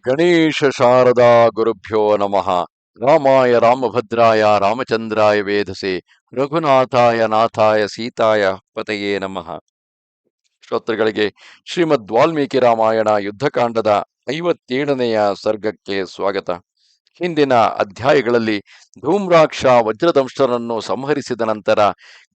ಗಣೇಶ ಶಾರದಾ ಗುರುಭ್ಯೋ ನಮಃ. ರಾಮಾಯ ರಾಮಭದ್ರಾಯ ರಾಮಚಂದ್ರಾಯ ವೇಧಸೆ ರಘುನಾಥಾಯ ನಾಥಾಯ ಸೀತಾಯ ಪತಯೇ ನಮಃ. ಶ್ರೋತೃಗಳಿಗೆ ಶ್ರೀಮದ್ ವಾಲ್ಮೀಕಿ ರಾಮಾಯಣ ಯುದ್ಧಕಾಂಡದ ಐವತ್ತೇಳನೆಯ ಸರ್ಗಕ್ಕೆ ಸ್ವಾಗತ. ಹಿಂದಿನ ಅಧ್ಯಾಯಗಳಲ್ಲಿ ಧೂಮ್ರಾಕ್ಷ ವಜ್ರದಂಶರನ್ನು ಸಂಹರಿಸಿದ ನಂತರ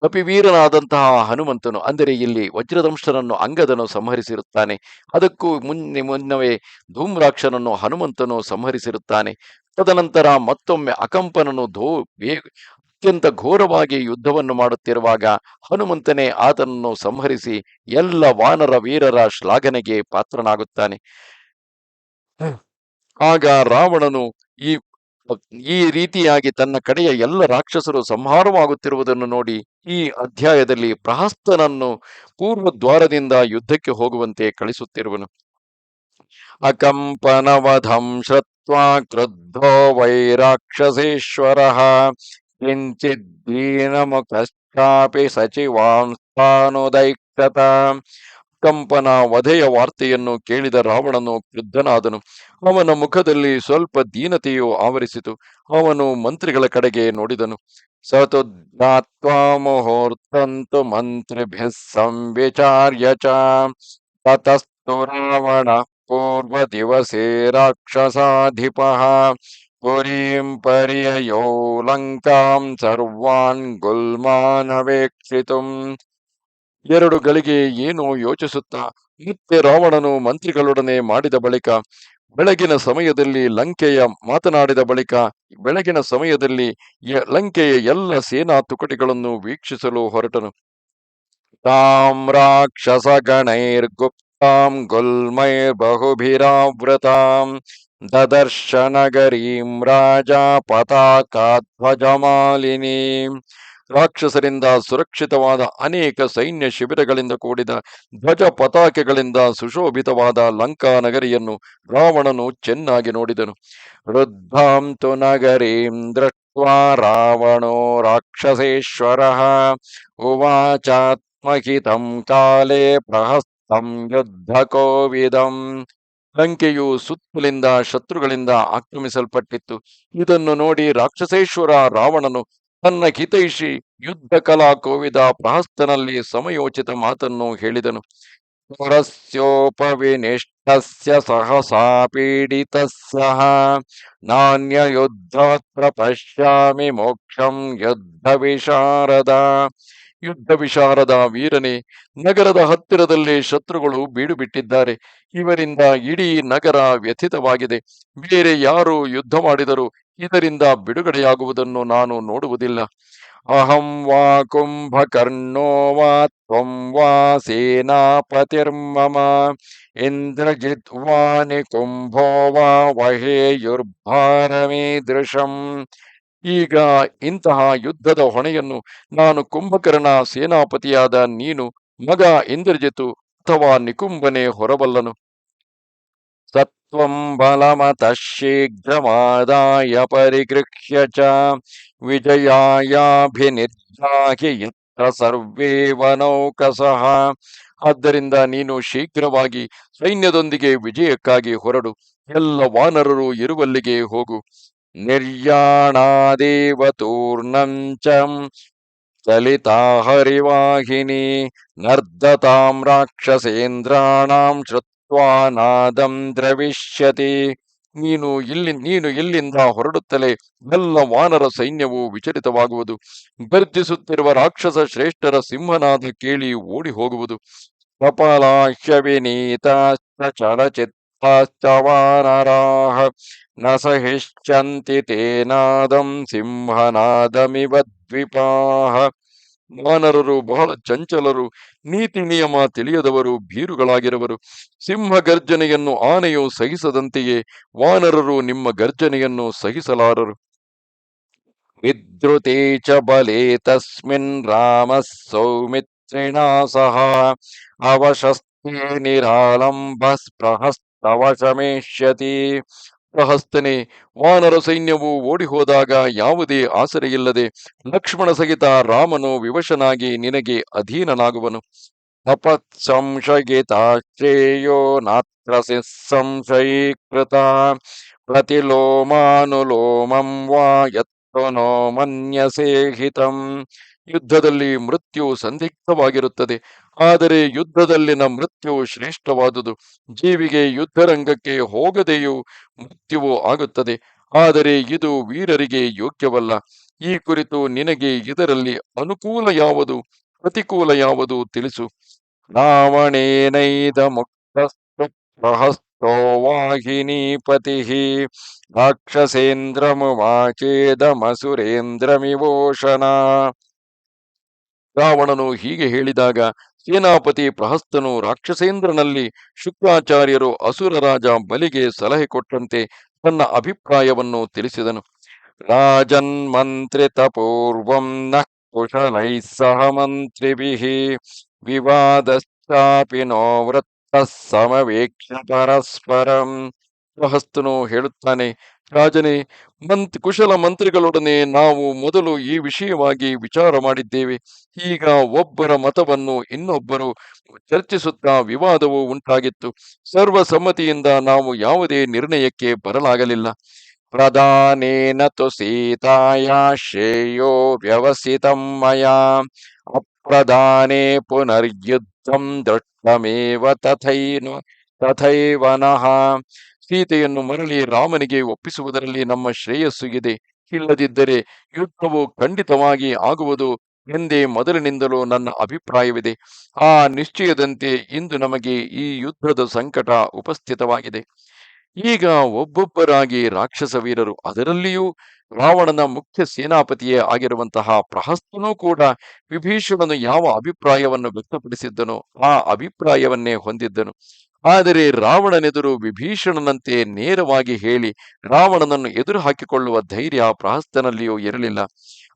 ಕಪಿವೀರನಾದಂತಹ ಹನುಮಂತನು, ಅಂದರೆ ಇಲ್ಲಿ ವಜ್ರದಂಶರನ್ನು ಅಂಗದನು ಸಂಹರಿಸಿರುತ್ತಾನೆ. ಅದಕ್ಕೂ ಮುನ್ನೆ ಮುನ್ನವೇ ಧೂಮ್ರಾಕ್ಷನನ್ನು ಹನುಮಂತನು ಸಂಹರಿಸಿರುತ್ತಾನೆ. ತದನಂತರ ಮತ್ತೊಮ್ಮೆ ಅಕಂಪನನು ಧೋ ಅತ್ಯಂತ ಘೋರವಾಗಿ ಯುದ್ಧವನ್ನು ಮಾಡುತ್ತಿರುವಾಗ ಹನುಮಂತನೇ ಆತನನ್ನು ಸಂಹರಿಸಿ ಎಲ್ಲ ವಾನರ ವೀರರ ಶ್ಲಾಘನೆಗೆ ಪಾತ್ರನಾಗುತ್ತಾನೆ. ಆಗ ರಾವಣನು ಈ ಈ ರೀತಿಯಾಗಿ ತನ್ನ ಕಡೆಯ ಎಲ್ಲ ರಾಕ್ಷಸರು ಸಂಹಾರವಾಗುತ್ತಿರುವುದನ್ನು ನೋಡಿ ಈ ಅಧ್ಯಾಯದಲ್ಲಿ ಪ್ರಹಸ್ತನನ್ನು ಪೂರ್ವ ದ್ವಾರದಿಂದ ಯುದ್ಧಕ್ಕೆ ಹೋಗುವಂತೆ ಕಳಿಸುತ್ತಿರುವನು. ಅಕಂಪನವಧಂ ಶ್ರತ್ವಾ ಕ್ರುದ್ಧೋ ವೈರಾಕ್ಷಸೇಶ್ವರ ಕಿಂಚಿದ್ದೀನಮುಖಶ್ಚಾಪಿ ಸಚಿವಾಂಸ್ತಾನುದೈಕ್ಷತ ಕಂಪನ ವಧೆಯ ವಾರ್ತೆಯನ್ನು ಕೇಳಿದ ರಾವಣನು ಕ್ರುದ್ಧನಾದನು ಅವನ ಮುಖದಲ್ಲಿ ಸ್ವಲ್ಪ ದೀನತೆಯು ಆವರಿಸಿತು. ಅವನು ಮಂತ್ರಿಗಳ ಕಡೆಗೆ ನೋಡಿದನು. ಸತುಜ್ಞಾತ್ವಾ ಮುಹೂರ್ತಂತು ಮಂತ್ರಿಭ್ಯ ಸಂವಿಚಾರ್ಯ ತತಸ್ತು ರಾವಣ ಪೂರ್ವ ದಿವಸೇ ರಾಕ್ಷಸಾಧಿಪ. ಪುರೀಂ ಪರ್ಯಯೋ ಲಂಕಾಂ ಸರ್ವಾನ್ ಗುಲ್ಮಾನವೇಕ್ಷಿತುಂ. ಎರಡು ಗಳಿಗೆ ಏನೋ ಯೋಚಿಸುತ್ತಾ? ಮತ್ತೆ ರಾವಣನು ಮಂತ್ರಿಗಳೊಡನೆ ಮಾಡಿದ ಬಳಿಕ, ಬೆಳಗಿನ ಸಮಯದಲ್ಲಿ ಲಂಕೆಯ ಮಾತನಾಡಿದ ಬಳಿಕ, ಬೆಳಗಿನ ಸಮಯದಲ್ಲಿ ಲಂಕೆಯ ಎಲ್ಲ ಸೇನಾ ತುಕಡಿಗಳನ್ನು ವೀಕ್ಷಿಸಲು ಹೊರಟನು. ತಾಂ ರಾಕ್ಷಸ ಗಣೈರ್ಗುಪ್ತಾಂ ಗುಲ್ಮೈರ್ಬಹುಭಿರಾವೃತಾಂ ದದರ್ಶ ನಗರೀಂ ರಾಜ ಪತಾಕಾಧ್ವಜಮಾಲಿನೀಂ ರಾಕ್ಷಸರಿಂದ ಸುರಕ್ಷಿತವಾದ ಅನೇಕ ಸೈನ್ಯ ಶಿಬಿರಗಳಿಂದ ಕೂಡಿದ ಧ್ವಜ ಪತಾಕೆಗಳಿಂದ ಸುಶೋಭಿತವಾದ ಲಂಕಾ ನಗರಿಯನ್ನು ರಾವಣನು ಚೆನ್ನಾಗಿ ನೋಡಿದನು. ವೃದ್ಧಾಂತು ನಗರೀಂ ದೃಷ್ಟ್ವಾ ರಾವಣೋ ರಾಕ್ಷಸೇಶ್ವರ ಉವಾಚಾತ್ಮಹಿತಂ ಕಾಲೇ ಪ್ರಹಸ್ತಂ ಯುದ್ಧ ಕೋವಿದಂ. ಲಂಕೆಯು ಸುತ್ತಲಿಂದ ಶತ್ರುಗಳಿಂದ ಆಕ್ರಮಿಸಲ್ಪಟ್ಟಿತ್ತು. ಇದನ್ನು ನೋಡಿ ರಾಕ್ಷಸೇಶ್ವರ ರಾವಣನು ತನ್ನ ಹಿತೈಷಿ ಯುದ್ಧ ಕಲಾ ಕೋವಿದ ಪ್ರಹಸ್ತನಲ್ಲಿ ಸಮಯೋಚಿತ ಮಾತನ್ನು ಹೇಳಿದನು. ಪರಸ್ಯೋಪವಿನಿಷ್ಠಸ್ಯ ಸಹಸಾ ಸಹ ನಾಣ್ಯ ಯುದ್ಧತ್ರ ಪಶ್ಯಾಮಿ ಮೋಕ್ಷಂ ಯುದ್ಧ ವಿಶಾರದ. ವೀರನೇ, ನಗರದ ಹತ್ತಿರದಲ್ಲಿ ಶತ್ರುಗಳು ಬೀಡು ಬಿಟ್ಟಿದ್ದಾರೆ ಇವರಿಂದ ಇಡೀ ನಗರ ವ್ಯಥಿತವಾಗಿದೆ. ಬೇರೆ ಯಾರು ಯುದ್ಧ ಮಾಡಿದರೂ ಇದರಿಂದ ಬಿಡುಗಡೆಯಾಗುವುದನ್ನು ನಾನು ನೋಡುವುದಿಲ್ಲ. ಅಹಂ ವಾ ವಾ ತ್ವಂ ವಾ ಸೇನಾಪತಿರ್ಮಮ ಇಂದ್ರಜಿತ್ ವಾ ನಿಕುಂಭೋ ವಾ ವಹೇಯುರ್ಭಾರಮೀದೃಶಂ ಈಗ ಇಂತಹ ಯುದ್ಧದ ಹೊಣೆಯನ್ನು ನಾನು ಕುಂಭಕರ್ಣ ಸೇನಾಪತಿಯಾದ ನೀನು, ಮಗ ಇಂದ್ರಜಿತು ಅಥವಾ ನಿಕುಂಭನೇ ಹೊರಬಲ್ಲನು. ಸತ್ವಂ ಬಲಮತಃ ಶೀಘ್ರಮಾದಾಯ ಪರಿಗೃಹ್ಯ ಚ ವಿಜಯಾಯಾಭಿನಿರ್ಧಾಹಿ ಯತ್ರ ಸರ್ವೇ ವನೌಕಸಃ ಆದ್ದರಿಂದ ನೀನು ಶೀಘ್ರವಾಗಿ ಸೈನ್ಯದೊಂದಿಗೆ ವಿಜಯಕ್ಕಾಗಿ ಹೊರಡು. ಎಲ್ಲ ವಾನರರು ಇರುವಲ್ಲಿಗೆ ಹೋಗು. ನಿರ್ಯಾಣಾದೇವ ತೂರ್ಣಂಚಂ ಚಲಿತಾ ಹರಿವಾಹಿನಿ ನರ್ದತಾಂ ರಾಕ್ಷಸೇಂದ್ರಾಣಾಂ ಶ್ರುತ್ವಾ ನಾದಂ ದ್ರವಿಷ್ಯತಿ. ನೀನು ಇಲ್ಲಿ, ನೀನು ಇಲ್ಲಿಂದ ಹೊರಡುತ್ತಲೇ ಎಲ್ಲ ವಾನರ ಸೈನ್ಯವು ವಿಚಲಿತವಾಗುವುದು. ಗರ್ಜಿಸುತ್ತಿರುವ ರಾಕ್ಷಸ ಶ್ರೇಷ್ಠರ ಸಿಂಹನಾದ ಕೇಳಿ ಓಡಿ ಹೋಗುವುದು ಕಪಲಾಶ್ಯ ವಿನೀತಾಶ್ಚ ಚಲಚಿತ್ತಾಶ್ಚ ವಾನರಾಹ ನ ಸಹಿಷ್ಯಂತಿ ತೇನಾದಂ ಸಿಂಹನಾದಮಿವ ದ್ವಿಪಾಹ. ವಾನರರು ಬಹಳ ಚಂಚಲರು, ನೀತಿ ನಿಯಮ ತಿಳಿಯದವರು, ಭೀರುಗಳಾಗಿರುವರು. ಸಿಂಹ ಗರ್ಜನೆಯನ್ನು ಆನೆಯು ಸಹಿಸದಂತೆಯೇ ವಾನರರು ನಿಮ್ಮ ಗರ್ಜನೆಯನ್ನು ಸಹಿಸಲಾರರು. ವಿದ್ರುತೆ ಚ ಬಲೆ ತಸ್ಮಿನ್ ರಾಮ ಸೌಮಿತ್ರಿಣ ಸಹ ಅವಶಸ್ತಿ ನಿರಾಲಂಬ ಪ್ರಹಸ್ತವಶಮೇಷ್ಯತಿ ಪ್ರಹಸ್ತನೆ, ವಾನರ ಸೈನ್ಯವು ಓಡಿಹೋದಾಗ ಯಾವುದೇ ಆಸರೆಯಿಲ್ಲದೆ ಲಕ್ಷ್ಮಣ ಸಹಿತ ರಾಮನು ವಿವಶನಾಗಿ ನಿನಗೆ ಅಧೀನನಾಗುವನು. ತಪತ್ಸಂಶಯಿತಾ ಶ್ರೇಯೋ ನಾತ್ರ ಸಂಶಯೀಕೃತ ಪ್ರತಿಲೋಮಾನುಲೋಮಂ ವಾ ಯತ್ವನೋ ಮನ್ಯಸೇಹಿತಂ. ಮನ್ಯಸೇ ಹಿತಂ ಯುದ್ಧದಲ್ಲಿ ಮೃತ್ಯು ಸಂದಿಗ್ಧವಾಗಿರುತ್ತದೆ. ಆದರೆ ಯುದ್ಧದಲ್ಲಿನ ಮೃತ್ಯು ಶ್ರೇಷ್ಠವಾದುದು. ಜೀವಿಗೆ ಯುದ್ಧರಂಗಕ್ಕೆ ಹೋಗದೆಯೂ ಮೃತ್ಯುವು ಆಗುತ್ತದೆ. ಆದರೆ ಇದು ವೀರರಿಗೆ ಯೋಗ್ಯವಲ್ಲ. ಈ ಕುರಿತು ನಿನಗೆ ಇದರಲ್ಲಿ ಅನುಕೂಲ ಯಾವುದು? ಪ್ರತಿಕೂಲ ಯಾವುದು ತಿಳಿಸು. ರಾವಣೇನೈದ ಮುಕ್ತ ಪ್ರಹಸ್ತೋ ವಾಹಿನೀಪತಿ ರಾಕ್ಷಸೇಂದ್ರಮುವಾಚೇದಮಸುರೇಂದ್ರಮಿವೋಷಣ ರಾವಣನು ಹೀಗೆ ಹೇಳಿದಾಗ, ಸೇನಾಪತಿ ಪ್ರಹಸ್ತನು ರಾಕ್ಷಸೇಂದ್ರನಲ್ಲಿ ಶುಕ್ರಾಚಾರ್ಯರು ಅಸುರ ರಾಜ ಬಲಿಗೆ ಸಲಹೆ ಕೊಟ್ಟಂತೆ ತನ್ನ ಅಭಿಪ್ರಾಯವನ್ನು ತಿಳಿಸಿದನು. ರಾಜನ್ ಮಂತ್ರಿ ಪೂರ್ವಂ ನ ಕುಶಲೈ ಸಹ ಮಂತ್ರಿಭಿಃ ವಿವಾದಶ್ಚಾಪಿ ನೋ ವೃತ್ತ ಸಮವೇಕ್ಷ ಪರಸ್ಪರಂ. ಪ್ರಹಸ್ತನು ಹೇಳುತ್ತಾನೆ ರಾಜನೇ, ಮಂತ್, ಕುಶಲ ಮಂತ್ರಿಗಳೊಡನೆ ನಾವು ಮೊದಲು ಈ ವಿಷಯವಾಗಿ ವಿಚಾರ ಮಾಡಿದ್ದೇವೆ. ಈಗ ಒಬ್ಬರ ಮತವನ್ನು ಇನ್ನೊಬ್ಬರು ಚರ್ಚಿಸುತ್ತಾ ವಿವಾದವು ಉಂಟಾಗಿತ್ತು. ಸರ್ವಸಮ್ಮತಿಯಿಂದ ನಾವು ಯಾವುದೇ ನಿರ್ಣಯಕ್ಕೆ ಬರಲಾಗಲಿಲ್ಲ. ಪ್ರಧಾನೇನ ತು ಸೀತಾಯ ಶ್ರೇಯೋ ವ್ಯವಸಿತಂ ಮಯಾ. ಅಪ್ರಧಾನೇ ಪುನರ್ಯುದ್ಧಂ ದೃಷ್ಟಮೇವ ತಥೈನು ತಥೈವನಃ ಸೀತೆಯನ್ನು ಮರಳಿ ರಾಮನಿಗೆ ಒಪ್ಪಿಸುವುದರಲ್ಲಿ ನಮ್ಮ ಶ್ರೇಯಸ್ಸು ಇದೆ. ಇಲ್ಲದಿದ್ದರೆ ಯುದ್ಧವು ಖಂಡಿತವಾಗಿ ಆಗುವುದು ಎಂದೇ ಮೊದಲಿನಿಂದಲೂ ನನ್ನ ಅಭಿಪ್ರಾಯವಿದೆ. ಆ ನಿಶ್ಚಯದಂತೆ ಇಂದು ನಮಗೆ ಈ ಯುದ್ಧದ ಸಂಕಟ ಉಪಸ್ಥಿತವಾಗಿದೆ. ಈಗ ಒಬ್ಬೊಬ್ಬರಾಗಿ ರಾಕ್ಷಸ ವೀರರು, ಅದರಲ್ಲಿಯೂ ರಾವಣನ ಮುಖ್ಯ ಸೇನಾಪತಿಯೇ ಆಗಿರುವಂತಹ ಪ್ರಹಸ್ತನೂ ಕೂಡ ವಿಭೀಷಣನು ಯಾವ ಅಭಿಪ್ರಾಯವನ್ನು ವ್ಯಕ್ತಪಡಿಸಿದ್ದನೋ ಆ ಅಭಿಪ್ರಾಯವನ್ನೇ ಹೊಂದಿದ್ದನು. ಆದರೆ ರಾವಣನೆದುರು ವಿಭೀಷಣನಂತೆ ನೇರವಾಗಿ ಹೇಳಿ ರಾವಣನನ್ನು ಎದುರು ಹಾಕಿಕೊಳ್ಳುವ ಧೈರ್ಯ ಪ್ರಹಸ್ತನಲ್ಲಿಯೂ ಇರಲಿಲ್ಲ.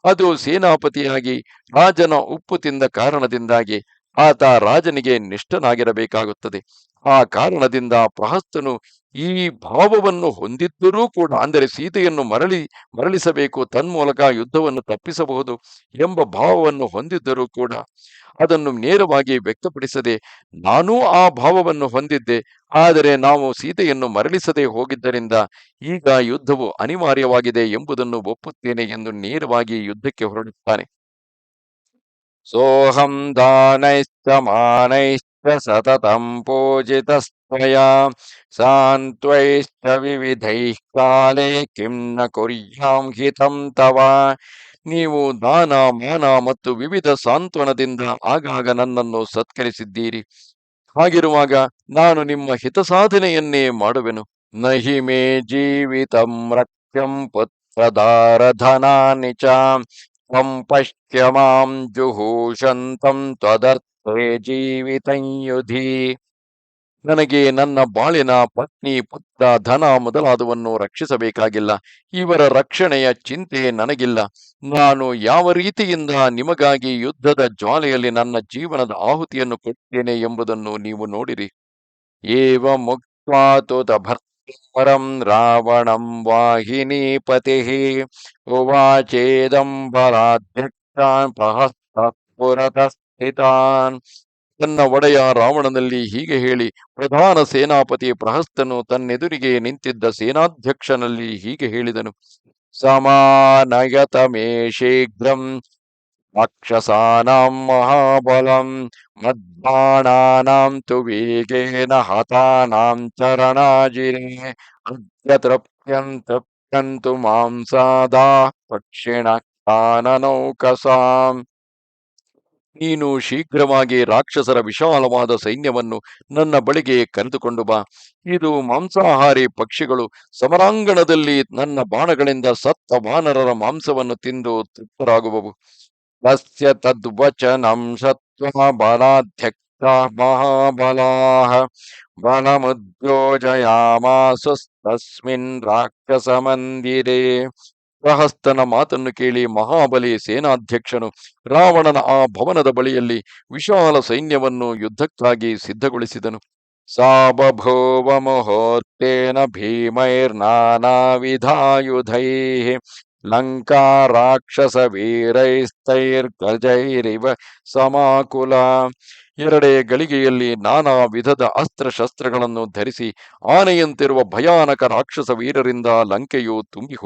ಅದು ಸೇನಾಪತಿಯಾಗಿ ರಾಜನ ಉಪ್ಪು ತಿಂದ ಕಾರಣದಿಂದಾಗಿ ಆತ ರಾಜನಿಗೆ ನಿಷ್ಠನಾಗಿರಬೇಕಾಗುತ್ತದೆ. ಆ ಕಾರಣದಿಂದ ಪ್ರಹಸ್ತನು ಈ ಭಾವವನ್ನು ಹೊಂದಿದ್ದರೂ ಕೂಡ, ಅಂದರೆ ಸೀತೆಯನ್ನು ಮರಳಿ, ಮರಳಿಸಬೇಕು, ತನ್ಮೂಲಕ ಯುದ್ಧವನ್ನು ತಪ್ಪಿಸಬಹುದು ಎಂಬ ಭಾವವನ್ನು ಹೊಂದಿದ್ದರೂ ಕೂಡ ಅದನ್ನು ನೇರವಾಗಿ ವ್ಯಕ್ತಪಡಿಸದೆ ನಾನೂ ಆ ಭಾವವನ್ನು ಹೊಂದಿದ್ದೆ. ಆದರೆ ನಾವು ಸೀತೆಯನ್ನು ಮರಳಿಸದೆ ಹೋಗಿದ್ದರಿಂದ ಈಗ ಯುದ್ಧವು ಅನಿವಾರ್ಯವಾಗಿದೆ ಎಂಬುದನ್ನು ಒಪ್ಪುತ್ತೇನೆ ಎಂದು ನೇರವಾಗಿ ಯುದ್ಧಕ್ಕೆ ಹೊರಡುತ್ತಾನೆ. ಸೋಹಂ ದಾನೈಶ್ಚ ಮಾನೈಶ್ಚ ಸತತಂ ಪೂಜಿತ ಸಾಂತ್ವೈಶ್ಚ ವಿವಿಧೈ ಕಾಲೇ ಕಿಂ ನ ಕುರ್ಯಾಂ ಹಿತಂ ತವ. ನೀವು ದಾನ, ಮಾನ ಮತ್ತು ವಿವಿಧ ಸಾಂತ್ವನದಿಂದ ಆಗಾಗ ನನ್ನನ್ನು ಸತ್ಕರಿಸಿದ್ದೀರಿ. ಹಾಗಿರುವಾಗ ನಾನು ನಿಮ್ಮ ಹಿತಸಾಧನೆಯನ್ನೇ ಮಾಡುವೆನು. ನಹಿ ಮೇ ಜೀವಿತಂ ರಕ್ಷ್ಯಂ ಪುತ್ರದಾರಧನಾನಿ ಚ ತ್ವಂ ಜುಹೂಷಂತಂ ತ್ವದರ್ಥೇ ಜೀವಿತಂ ಯುಧಿ. ನನಗೆ ನನ್ನ ಬಾಳಿನ ಪತ್ನಿ ಪುತ್ರ ಧನ ಮೊದಲಾದವನ್ನು ರಕ್ಷಿಸಬೇಕಾಗಿಲ್ಲ. ಇವರ ರಕ್ಷಣೆಯ ಚಿಂತೆ ನನಗಿಲ್ಲ. ನಾನು ಯಾವ ರೀತಿಯಿಂದ ನಿಮಗಾಗಿ ಯುದ್ಧದ ಜ್ವಾಲೆಯಲ್ಲಿ ನನ್ನ ಜೀವನದ ಆಹುತಿಯನ್ನು ಕೊಡ್ತೇನೆ ಎಂಬುದನ್ನು ನೀವು ನೋಡಿರಿ. ಏವ ಮುಕ್ತ ಪರಂ ರಾವಣಂ ವಾಹಿನಿ ಪತಿ ಬಲಾಧ್ಯಕ್ಷಾನ್ ಪ್ರಹಸ್ತ ಪುರತಃ ಸ್ಥಿತಾನ್ ತನ್ನ ಒಡೆಯ ರಾವಣನಲ್ಲಿ ಹೀಗೆ ಹೇಳಿ, ಪ್ರಧಾನ ಸೇನಾಪತಿ ಪ್ರಹಸ್ತನು ತನ್ನೆದುರಿಗೆ ನಿಂತಿದ್ದ ಸೇನಾಧ್ಯಕ್ಷನಲ್ಲಿ ಹೀಗೆ ಹೇಳಿದನು ಸಮಾನಯತ ಮೇ ಶೀಘ್ರಂ ರಾಕ್ಷಸಾನಾಂ ಮಹಾಬಲಂ ಮದ್ಬಾಣಾನಾಂ ತು ಹತಾನಾಂ ಚರಣಾಜಿರೆ ಅದ್ಯ ಮಾಂಸಾದಾ ಪಕ್ಷಿಣ ಕಾನನೌಕಸಾಂ ನೀನು ಶೀಘ್ರವಾಗಿ ರಾಕ್ಷಸರ ವಿಶಾಲವಾದ ಸೈನ್ಯವನ್ನು ನನ್ನ ಬಳಿಗೆ ಕರೆದುಕೊಂಡು ಬಾ. ಇದು ಮಾಂಸಾಹಾರಿ ಪಕ್ಷಿಗಳು ಸಮರಾಂಗಣದಲ್ಲಿ ನನ್ನ ಬಾಣಗಳಿಂದ ಸತ್ತ ವಾನರರ ಮಾಂಸವನ್ನು ತಿಂದು ತೃಪ್ತರಾಗುವವು. ತಸ್ಯ ತದ್ವಚನಂ ಸತ್ವ ಬಲಾಧ್ಯಕ್ಷ ಮಹಾಬಲಾಹ. ಬಲಮುದ್ಯೋಜಯಾಮಾಸುಸ್ತಸ್ಮಿನ್ ರಾಕ್ಷಸ ಮಂದಿರೇ ಪ್ರಹಸ್ತನ ಮಾತನ್ನು ಕೇಳಿ ಮಹಾಬಲಿ ಸೇನಾಧ್ಯಕ್ಷನು ರಾವಣನ ಆ ಭವನದ ಬಳಿಯಲ್ಲಿ ವಿಶಾಲ ಸೈನ್ಯವನ್ನು ಯುದ್ಧಕ್ಕಾಗಿ ಸಿದ್ಧಗೊಳಿಸಿದನು. ಸಾಬಭೂವ ಮುಹೂರ್ತೇನ ಭೀಮೈರ್ನಾನಾವಿಧಾಯುಧೈ ಲಂಕಾ ರಾಕ್ಷಸ ವೀರೈಸ್ತೈರ್ ಗಜೈರಿವ ಸಮಾಕುಲ. ಎರಡೇ ಗಳಿಗೆಯಲ್ಲಿ ನಾನಾ ವಿಧದ ಅಸ್ತ್ರಶಸ್ತ್ರಗಳನ್ನು ಧರಿಸಿ ಆನೆಯಂತಿರುವ ಭಯಾನಕ ರಾಕ್ಷಸ ವೀರರಿಂದ ಲಂಕೆಯು ತುಂಬಿ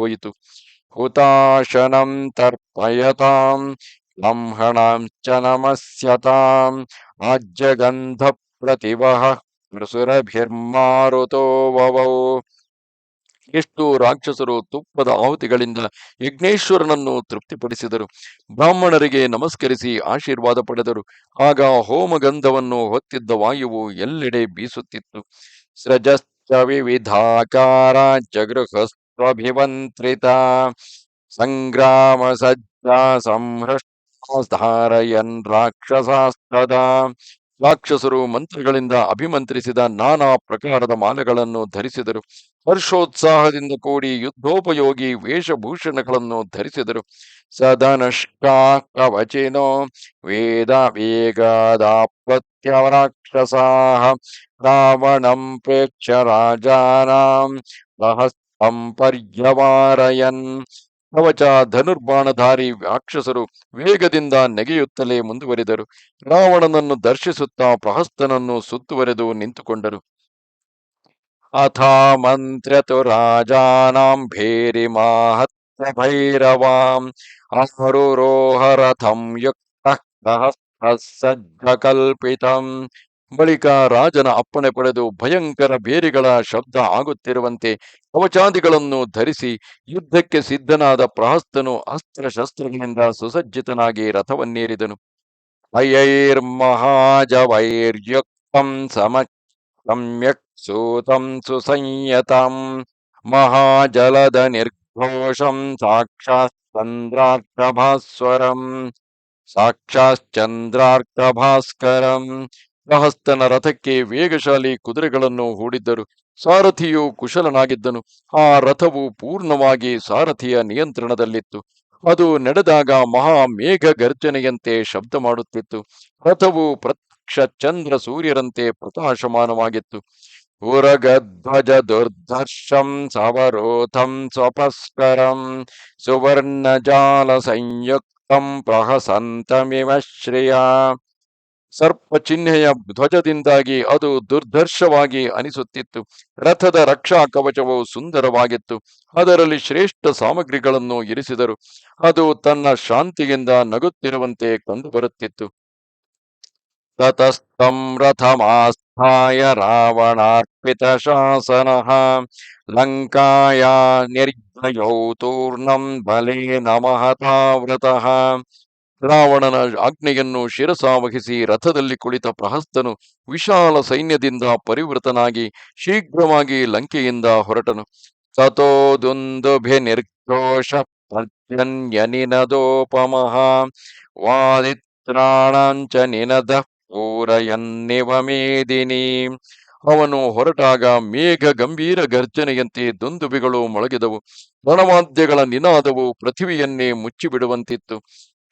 ತರ್ಪಯತಾಂ ಬ್ರಹ್ಮಣಾಂಚ ನಮಸ್ಯತಾಂ ಆಜ್ಯಗಂಧ ಪ್ರತಿವಹ ಸುರಭಿರ್ಮಾರುತೋ ವವೌ ಎಷ್ಟು ರಾಕ್ಷಸರು ತುಪ್ಪದ ಆಹುತಿಗಳಿಂದ ಯಜ್ಞೇಶ್ವರನನ್ನು ತೃಪ್ತಿಪಡಿಸಿದರು. ಬ್ರಾಹ್ಮಣರಿಗೆ ನಮಸ್ಕರಿಸಿ ಆಶೀರ್ವಾದ ಪಡೆದರು. ಆಗ ಹೋಮಗಂಧವನ್ನು ಹೊತ್ತಿದ್ದ ವಾಯುವು ಎಲ್ಲೆಡೆ ಬೀಸುತ್ತಿತ್ತು. ಸೃಜಶ್ಚ ವಿವಿಧಾಕಾರ ಜಗೃಹಸ್ತ್ವಭಿವಂತ್ರಿತ ಸಂಗ್ರಾಮ ಸಜ್ಜಾ ಸಂಹೃಷ್ಟಾರಯನ್ ರಾಕ್ಷಸಾಸ್ತದಾ ರಾಕ್ಷಸರು ಮಂತ್ರಗಳಿಂದ ಅಭಿಮಂತ್ರಿಸಿದ ನಾನಾ ಪ್ರಕಾರದ ಮಾಲೆಗಳನ್ನು ಧರಿಸಿದರು. ಹರ್ಷೋತ್ಸಾಹದಿಂದ ಕೂಡಿ ಯುದ್ಧೋಪಯೋಗಿ ವೇಷಭೂಷಣಗಳನ್ನು ಧರಿಸಿದರು. ಸದನಷ್ಕಾ ಕವಚಿನೋ ವೇದ ವೇಗದಾಪತ್ಯವರಾಕ್ಷಸಾ ರಾವಣಂ ಪ್ರೇಕ್ಷ ರಾಜಾನಾಂ. ಸಹಸ್ರಂ ಪರ್ಯವಾರಯನ್. ಕವಚ ಧನುರ್ಬಾಣಧಾರಿ ರಾಕ್ಷಸರು ವೇಗದಿಂದ ನೆಗೆಯುತ್ತಲೇ ಮುಂದುವರಿದರು. ರಾವಣನನ್ನು ದರ್ಶಿಸುತ್ತಾ ಪ್ರಹಸ್ತನನ್ನು ಸುತ್ತುವರೆದು ನಿಂತುಕೊಂಡರು. ಅಥಾ ಮಂತ್ರ್ಯತು ರಾಜಾನಾಂ ಭೇರಿ ಮಾಹತ್ಯ ಭೈರವಾಂ. ಆರುರೋಹ ರಥಂ ಯುಕ್ತ ಸಜ್ಜ ಕಲ್ಪಿತಂ. ಬಳಿಕ ರಾಜನ ಅಪ್ಪಣೆ ಪಡೆದು ಭಯಂಕರ ಬೇರಿಗಳ ಶಬ್ದ ಆಗುತ್ತಿರುವಂತೆ ಕವಚಾದಿಗಳನ್ನು ಧರಿಸಿ ಯುದ್ಧಕ್ಕೆ ಸಿದ್ಧನಾದ ಪ್ರಹಸ್ತನು ಅಸ್ತ್ರಶಸ್ತ್ರಗಳಿಂದ ಸುಸಜ್ಜಿತನಾಗಿ ರಥವನ್ನೇರಿದನು. ಅಯೈರ್ಮಹಾಜವೈರ್ಯುಕ್ತಂ ಸಮ ಸಮ್ಯಕ್ ಸೂತಂ ಸುಸಂಯತಂ ಮಹಾಜಲದ ನಿರ್ಘೋಷಂ ಸಾಕ್ಷಾತ್ ಚಂದ್ರಾರ್ಕಭಾಸ್ವರಂ ಸಾಕ್ಷಾಶ್ಚಂದ್ರಾರ್ಕಭಾಸ್ಕರಂ ಪ್ರಹಸ್ತನ ರಥಕ್ಕೆ ವೇಗಶಾಲಿ ಕುದುರೆಗಳನ್ನು ಹೂಡಿದ್ದರು. ಸಾರಥಿಯು ಕುಶಲನಾಗಿದ್ದನು. ಆ ರಥವು ಪೂರ್ಣವಾಗಿ ಸಾರಥಿಯ ನಿಯಂತ್ರಣದಲ್ಲಿತ್ತು. ಅದು ನಡೆದಾಗ ಮಹಾ ಮೇಘ ಗರ್ಜನೆಯಂತೆ ಶಬ್ದ ಮಾಡುತ್ತಿತ್ತು. ರಥವು ಪ್ರತ್ಯಕ್ಷ ಚಂದ್ರ ಸೂರ್ಯರಂತೆ ಪ್ರಕಾಶಮಾನವಾಗಿತ್ತು. ಉರಗಧ್ವಜ ದುರ್ಧರ್ಷಂ ಸವರೋಥಂ ಸ್ವಪಸ್ಕರಂ ಸುವರ್ಣ ಜಾಲ ಸಂಯುಕ್ತಂ ಪ್ರಹಸಂತಮಿವ ಶ್ರಿಯ ಸರ್ಪ ಚಿಹ್ನೆಯ ಧ್ವಜದಿಂದಾಗಿ ಅದು ದುರ್ದರ್ಶವಾಗಿ ಅನಿಸುತ್ತಿತ್ತು. ರಥದ ರಕ್ಷಾ ಕವಚವು ಸುಂದರವಾಗಿತ್ತು. ಅದರಲ್ಲಿ ಶ್ರೇಷ್ಠ ಸಾಮಗ್ರಿಗಳನ್ನು ಇರಿಸಿದರು. ಅದು ತನ್ನ ಶಾಂತಿಯಿಂದ ನಗುತ್ತಿರುವಂತೆ ಕಂಡುಬರುತ್ತಿತ್ತು. ತತಸ್ತಂ ರಥಮಾಸ್ಥಾಯ ರಾವಣಾರ್ಪಿತ ಶಾಸನ ಲಂಕಾಯ ನಿರ್ಜಯೌ ತೂರ್ಣಂ ನಮಃ ಮಹತಾವೃತಃ ರಾವಣನ ಆಜ್ಞೆಯನ್ನು ಶಿರಸಾವಹಿಸಿ ರಥದಲ್ಲಿ ಕುಳಿತ ಪ್ರಹಸ್ತನು ವಿಶಾಲ ಸೈನ್ಯದಿಂದ ಪರಿವೃತನಾಗಿ ಶೀಘ್ರವಾಗಿ ಲಂಕೆಯಿಂದ ಹೊರಟನು. ತಥೋ ದುಂದುಭಿ ನಿರ್ಘೋಷ ಪರ್ಜನ್ಯನಿನದೋಪಮಃ ವಾದಿತ್ರಾಣಾಂಚ ನಿನದ ಪೂರಯನ್ನಿವ ಮೇದಿನಿ ಅವನು ಹೊರಟಾಗ ಮೇಘ ಗಂಭೀರ ಗರ್ಜನೆಯಂತೆ ದುಂದುಬಿಗಳು ಮೊಳಗಿದವು. ರಣವಾದ್ಯಗಳ ನಿನಾದವು ಪೃಥಿವಿಯನ್ನೇ ಮುಚ್ಚಿಬಿಡುವಂತಿತ್ತು.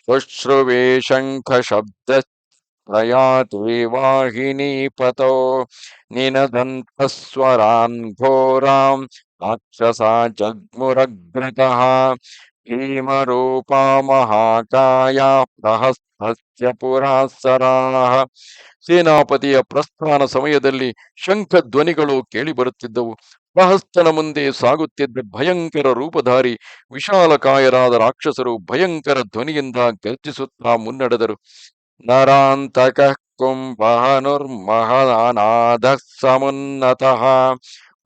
ಶುಶ್ರುವೆ ಶಂಖ ಶಬ್ದ ಪ್ರಯಾತಿ ವಾಹಿನಿ ಪತೋ ನಿನದಂತಸ್ವರಾನ್ ಘೋರಾಂ ರಾಕ್ಷಸ ಜಗ್ಮುರಗ್ರತಃ ಭೀಮರೂಪಾ ಮಹಾಕಾಯ ಪ್ರಹಸ್ತಸ್ಯ ಪುರಾಸರಾಹ ಸೇನಾಪತಿಯ ಪ್ರಸ್ಥಾನ ಸಮಯದಲ್ಲಿ ಶಂಖ ಧ್ವನಿಗಳು ಕೇಳಿಬರುತ್ತಿದ್ದವು ಪ್ರಹಸ್ತನ ಮುಂದೆ ಸಾಗುತ್ತಿದ್ದ ಭಯಂಕರ ರೂಪಧಾರಿ ವಿಶಾಲಕಾಯರಾದ ರಾಕ್ಷಸರು ಭಯಂಕರ ಧ್ವನಿಯಿಂದ ಗರ್ಜಿಸುತ್ತಾ ಮುನ್ನಡೆದರು. ನರಾಂತಕ ಕುಂಭನುರ್ಮಹನಾದ ಸಮುನ್ನತಃ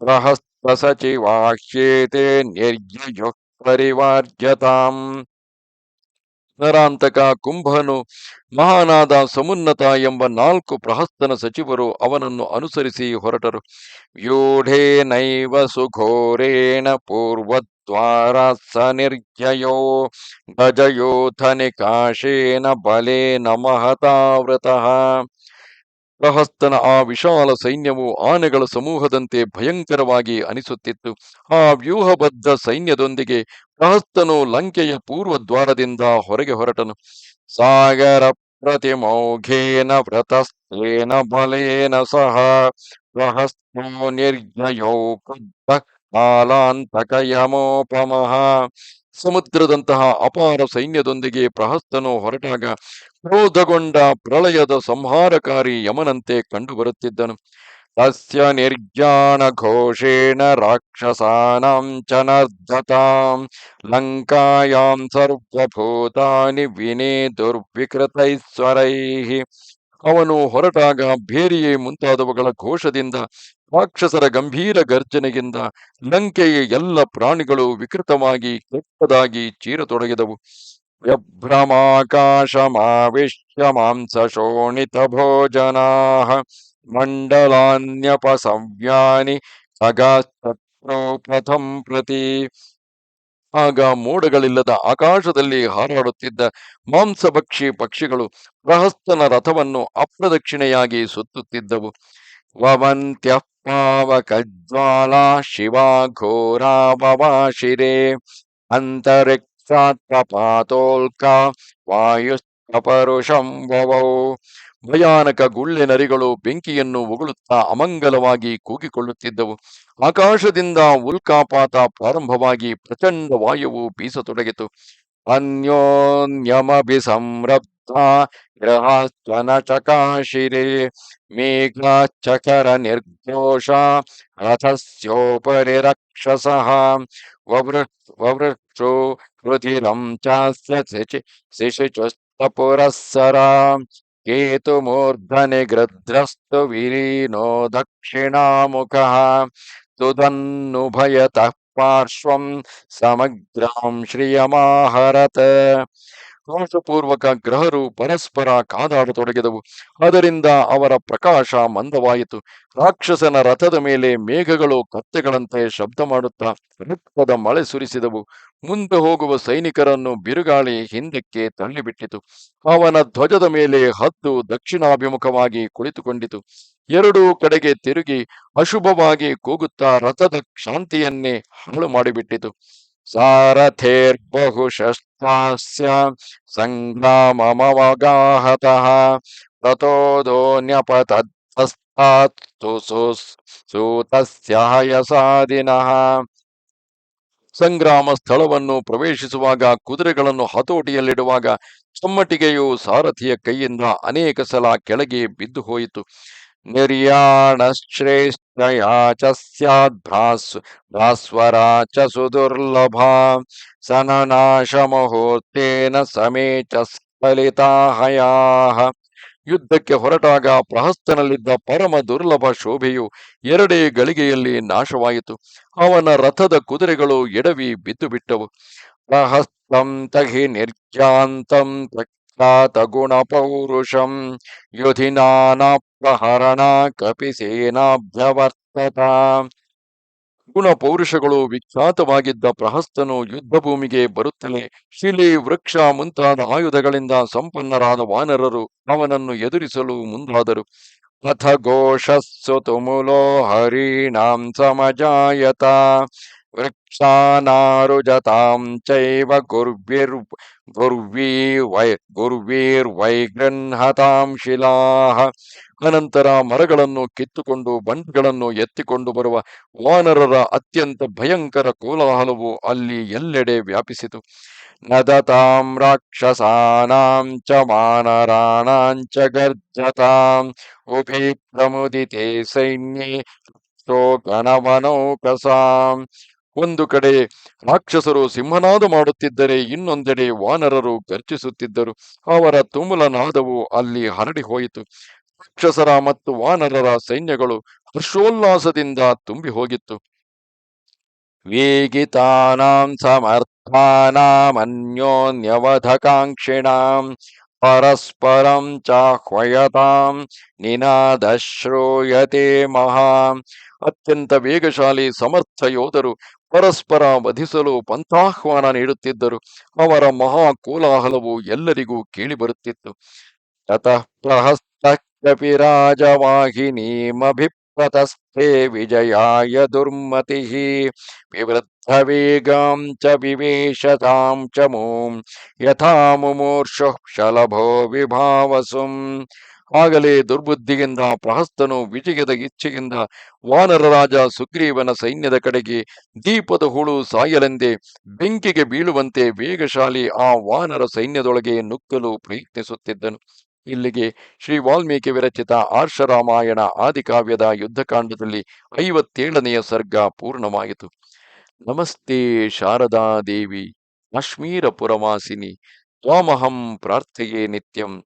ಪ್ರಹಸ್ತ ಸಚಿವಾಹ್ಯೇತೆ ನಿರ್ಯಯು ಪರಿವಾರ್ಯತಾಂ ನರಾಂತಕ ಕುಂಭನು ಮಹಾನಾದ ಸಮುನ್ನತ ಎಂಬ ನಾಲ್ಕು ಪ್ರಹಸ್ತನ ಸಚಿವರು ಅವನನ್ನು ಅನುಸರಿಸಿ ಹೊರಟರು. ವ್ಯೂಢೇನೈವ ಸುಘೋರೇಣ ಪೂರ್ವದ್ವಾರ ಸ ನಿರ್ಜಯೋ ಗಜಯೋಥ ನಿಕಾಶೇನ ಬಲೇನ ಮಹತಾವೃತಃ ಪ್ರಹಸ್ತನ ಆ ವಿಶಾಲ ಸೈನ್ಯವು ಆನೆಗಳ ಸಮೂಹದಂತೆ ಭಯಂಕರವಾಗಿ ಅನಿಸುತ್ತಿತ್ತು. ಆ ವ್ಯೂಹಬದ್ಧ ಸೈನ್ಯದೊಂದಿಗೆ ಪ್ರಹಸ್ತನು ಲಂಕೆಯ ಪೂರ್ವ ದ್ವಾರದಿಂದ ಹೊರಗೆ ಹೊರಟನು. ಸಾಗರ ಪ್ರತಿಮೌಘೇನ ವ್ರತಸ್ತೇನ ಬಲೇನ ಸಹ ಪ್ರಹಸ್ತೋ ನಿರ್ಜಯೋ ಕಾಲಾಂತಕ ಯಮೋಪಮಃ ಸಮುದ್ರದಂತಹ ಅಪಾರ ಸೈನ್ಯದೊಂದಿಗೆ ಪ್ರಹಸ್ತನು ಹೊರಟಾಗ ಕ್ರೋಧಗೊಂಡ ಪ್ರಳಯದ ಸಂಹಾರಕಾರಿ ಯಮನಂತೆ ಕಂಡುಬರುತ್ತಿದ್ದನು. ತಸ್ಯ ನಿರ್ಜಾನ ಘೋಷೇಣ ರಾಕ್ಷಸಾನಾಂ ಚನರ್ಧತಾಂ ನರ್ಧತಾಂ, ಲಂಕಾಯಾಂ ಸರ್ವಭೂತಾನಿ ವಿನೇ ದುರ್ವಿಕೃತೈಶ್ವರೈಃ ಅವನು ಹೊರಟಾಗ ಬೇರಿಯೇ ಮುಂತಾದವುಗಳ ಘೋಷದಿಂದ, ರಾಕ್ಷಸರ ಗಂಭೀರ ಗರ್ಜನೆಯಿಂದ ಲಂಕೆಯ ಎಲ್ಲ ಪ್ರಾಣಿಗಳು ವಿಕೃತವಾಗಿ ಕೆಟ್ಟದಾಗಿ ಚೀರತೊಡಗಿದವು. ಶೋಣಿತ ಭೋಜನಾ ಮಂಡಲಾನ್ಯಪಸವ್ಯಾನಿ ಖಗಾಶ್ಚಕ್ರೋ ಪ್ರಥಂ ಪ್ರತಿ ಆಗ ಮೋಡಗಳಿಲ್ಲದ ಆಕಾಶದಲ್ಲಿ ಹಾರಾಡುತ್ತಿದ್ದ ಮಾಂಸಭಕ್ಷಿ ಪಕ್ಷಿಗಳು ಪ್ರಹಸ್ತನ ರಥವನ್ನು ಅಪ್ರದಕ್ಷಿಣೆಯಾಗಿ ಸುತ್ತುತ್ತಿದ್ದವು. ವವಂತ್ಯ ಪಾವಕಜ್ವಾಲಾ ಶಿವಾ ಘೋರಾ ಬವಾಶಿರೆ ಅಂತರಿಕ್ಷಾತ್ಪಾತೋಲ್ಕ ವಾಯುಸ್ತಪರುಷಂ ವವೌ ಭಯಾನಕ ಗುಳ್ಳೆ ನರಿಗಳು ಬೆಂಕಿಯನ್ನು ಉಗುಳುತ್ತಾ ಅಮಂಗಲವಾಗಿ ಕೂಗಿಕೊಳ್ಳುತ್ತಿದ್ದವು. ಆಕಾಶದಿಂದ ಉಲ್ಕಾಪಾತ ಪ್ರಾರಂಭವಾಗಿ ಪ್ರಚಂಡ ವಾಯುವು ಬೀಸತೊಡಗಿತು. ಅನ್ಯೋನ್ಯಮಭಿ ಸಂರಬ್ಧ ಗ್ರಹಸ್ತನ ಚಕಾಶಿರೆ ಮೇಘಾಚಕರ ನಿರ್ಘೋಷ ರಥಸ್ಯೋಪರಿ ರಕ್ಷಸಃ ವವೃ ವವೃಕ್ಷೋ कृतिरं चास्य शिशिचुस्तपुरः सरां केतुमूर्धनि गृध्रस्तु विलीनो दक्षिणामुखः। तुदन्नुभयतः पार्श्वं समग्रां श्रियमाहरत। ಹರ್ಷಪೂರ್ವಕ ಗ್ರಹರು ಪರಸ್ಪರ ಕಾದಾಡತೊಡಗಿದವು. ಅದರಿಂದ ಅವರ ಪ್ರಕಾಶ ಮಂದವಾಯಿತು. ರಾಕ್ಷಸನ ರಥದ ಮೇಲೆ ಮೇಘಗಳು ಕತ್ತೆಗಳಂತೆ ಶಬ್ದ ಮಾಡುತ್ತಾ ರಕ್ತದ ಮಳೆ ಸುರಿಸಿದವು. ಮುಂದೆ ಹೋಗುವ ಸೈನಿಕರನ್ನು ಬಿರುಗಾಳಿ ಹಿಂದಕ್ಕೆ ತಳ್ಳಿಬಿಟ್ಟಿತು. ಅವನ ಧ್ವಜದ ಮೇಲೆ ಹದ್ದು ದಕ್ಷಿಣಾಭಿಮುಖವಾಗಿ ಕುಳಿತುಕೊಂಡಿತು. ಎರಡೂ ಕಡೆಗೆ ತಿರುಗಿ ಅಶುಭವಾಗಿ ಕೂಗುತ್ತಾ ರಥದ ಶಾಂತಿಯನ್ನೇ ಹಾಳು ಮಾಡಿಬಿಟ್ಟಿತು. ಸಂಗ್ರಾಮಮವಗಾಹತಃ ತತೋದೋನ್ಯಪತಸ್ತಸ್ತಾತ್ತು ಸೂತಸ್ಯ ಹಯಸಾದಿನಃ ಸಂಗ್ರಾಮ ಸ್ಥಳವನ್ನು ಪ್ರವೇಶಿಸುವಾಗ ಕುದುರೆಗಳನ್ನು ಹತೋಟಿಯಲ್ಲಿಡುವಾಗ ಚಮ್ಮಟಿಗೆಯು ಸಾರಥಿಯ ಕೈಯಿಂದ ಅನೇಕ ಸಲ ಕೆಳಗೆ ಬಿದ್ದು ಹೋಯಿತು. ಸ್ಯಾದ್ ಭ್ರಾಸ್ ಭಾಸ್ವರ ಚ ಸುದುರ್ಲಭ ಸನನಾಶ ಮುಹೂರ್ತೇನ ಸಮೇ ಚ ಸ್ಖಲಿತಾಹಯಾಃ ಯುದ್ಧಕ್ಕೆ ಹೊರಟಾಗ ಪ್ರಹಸ್ತನಲ್ಲಿದ್ದ ಪರಮ ದುರ್ಲಭ ಶೋಭೆಯು ಎರಡೇ ಗಳಿಗೆಯಲ್ಲಿ ನಾಶವಾಯಿತು. ಅವನ ರಥದ ಕುದುರೆಗಳು ಎಡವಿ ಬಿದ್ದು ಬಿಟ್ಟವು ಪ್ರಹಸ್ತಂ ತಹಿ ನಿರ್ಜಾಂತಂ ಪ್ರಖ್ಯಾತ ಗುಣ ಪೌರುಷಂ ಪ್ರಹರಣ ಕಪಿಸೇನಾಭ್ಯವರ್ತತ ಗುಣ ಪೌರುಷಗಳು ವಿಖ್ಯಾತವಾಗಿದ್ದ ಪ್ರಹಸ್ತನು ಯುದ್ಧ ಭೂಮಿಗೆ ಬರುತ್ತಲೇ ಶಿಲೆ ವೃಕ್ಷ ಮುಂತಾದ ಆಯುಧಗಳಿಂದ ಸಂಪನ್ನರಾದ ವಾನರರು ಅವನನ್ನು ಎದುರಿಸಲು ಮುಂದಾದರು. ಅಥ ಘೋಷಸ್ಸು ತುಮುಲೋ ಹರಿಣಾಂ ಸಮಜಾಯತ. ವೃಕ್ಷಾನಾರುಜತಾಂ ಚೈವ ಗುರ್ವಿರ್ ಗುರ್ವೀ ವೈ ಗುರ್ವೀರ್ವೈಗೃಹತಾಂ ಶಿಲಾಹ ಅನಂತರ ಮರಗಳನ್ನು ಕಿತ್ತುಕೊಂಡು ಬಂಟ್ಗಳನ್ನು ಎತ್ತಿಕೊಂಡು ಬರುವ ವಾನರರ ಅತ್ಯಂತ ಭಯಂಕರ ಕೋಲಾಹಲವು ಅಲ್ಲಿ ಎಲ್ಲೆಡೆ ವ್ಯಾಪಿಸಿತು. ನದತಾಂ ರಾಕ್ಷಸಾನಾಂ ಚ ವಾನರಾಣಾಂ ಚ ಗರ್ಜತಾಂ ಉಭೇ ಪ್ರಮುದಿತೆ ಸೈನ್ಯೇ ಶೋಕನವನೌಕಸಾಂ ಒಂದು ಕಡೆ ರಾಕ್ಷಸರು ಸಿಂಹನಾದ ಮಾಡುತ್ತಿದ್ದರೆ ಇನ್ನೊಂದೆಡೆ ವಾನರರು ಗರ್ಜಿಸುತ್ತಿದ್ದರು. ಅವರ ತುಮುಲನಾದವು ಅಲ್ಲಿ ಹರಡಿ ಹೋಯಿತು. ರಾಕ್ಷಸರ ಮತ್ತು ವಾನರರ ಸೈನ್ಯಗಳು ಹರ್ಷೋಲ್ಲಾಸದಿಂದ ತುಂಬಿ ಹೋಗಿತ್ತು. ವೇಗಿತಾನಾಂ ಸಮರ್ಥಾನಾಂಕ್ಷಿಣ ಪರಸ್ಪರಂ ಚಾಹ್ವಯತಾಂ ನಿನಾದ ಶ್ರೂಯತೆ ಮಹಾ. ಅತ್ಯಂತ ವೇಗಶಾಲಿ ಸಮರ್ಥ ಯೋಧರು ಪರಸ್ಪರ ವಧಿಸಲು ಪಂಥಾಹ್ವಾನ ನೀಡುತ್ತಿದ್ದರು. ಅವರ ಮಹಾ ಕೋಲಾಹಲವು ಎಲ್ಲರಿಗೂ ಕೇಳಿಬರುತ್ತಿತ್ತು. ತತಃ ಪ್ರಹಸ್ತ ಕಪಿರಾಜವಾಹಿನೀಮಭಿಪ್ರತಸ್ಥೆ ವಿಜಯಾಯ ದುರ್ಮತಿ. ವಿವೃದ್ಧ ವೇಗಾಂ ಚ ವಿವೇಶತಾಂ ಚ ಮೂಂ. ಯಥಾ ಮುಮೂರ್ಷುಃ ಶಲಭೋ ವಿಭಾವಸುಂ. ಆಗಲೇ ದುರ್ಬುದ್ಧಿಯಿಂದ, ಪ್ರಹಸ್ತನು ವಿಜಯದ ಇಚ್ಛೆಯಿಂದ ವಾನರ ರಾಜ ಸುಗ್ರೀವನ ಸೈನ್ಯದ ಕಡೆಗೆ ದೀಪದ ಹುಳು ಸಾಯಲೆಂದೇ ಬೆಂಕಿಗೆ ಬೀಳುವಂತೆ ವೇಗಶಾಲಿ ಆ ವಾನರ ಸೈನ್ಯದೊಳಗೆ ನುಗ್ಗಲು ಪ್ರಯತ್ನಿಸುತ್ತಿದ್ದನು. ಇಲ್ಲಿಗೆ ಶ್ರೀ ವಾಲ್ಮೀಕಿ ವಿರಚಿತ ಆರ್ಷರಾಮಾಯಣ ಆದಿಕಾವ್ಯದ ಯುದ್ಧಕಾಂಡದಲ್ಲಿ ಐವತ್ತೇಳನೆಯ ಸರ್ಗ ಪೂರ್ಣವಾಯಿತು. ನಮಸ್ತೆ ಶಾರದಾ ದೇವಿ, ಕಾಶ್ಮೀರ ಪುರವಾಸಿನಿ, ತ್ವಾಮಹಂ ಪ್ರಾರ್ಥೆಯೇ ನಿತ್ಯಂ.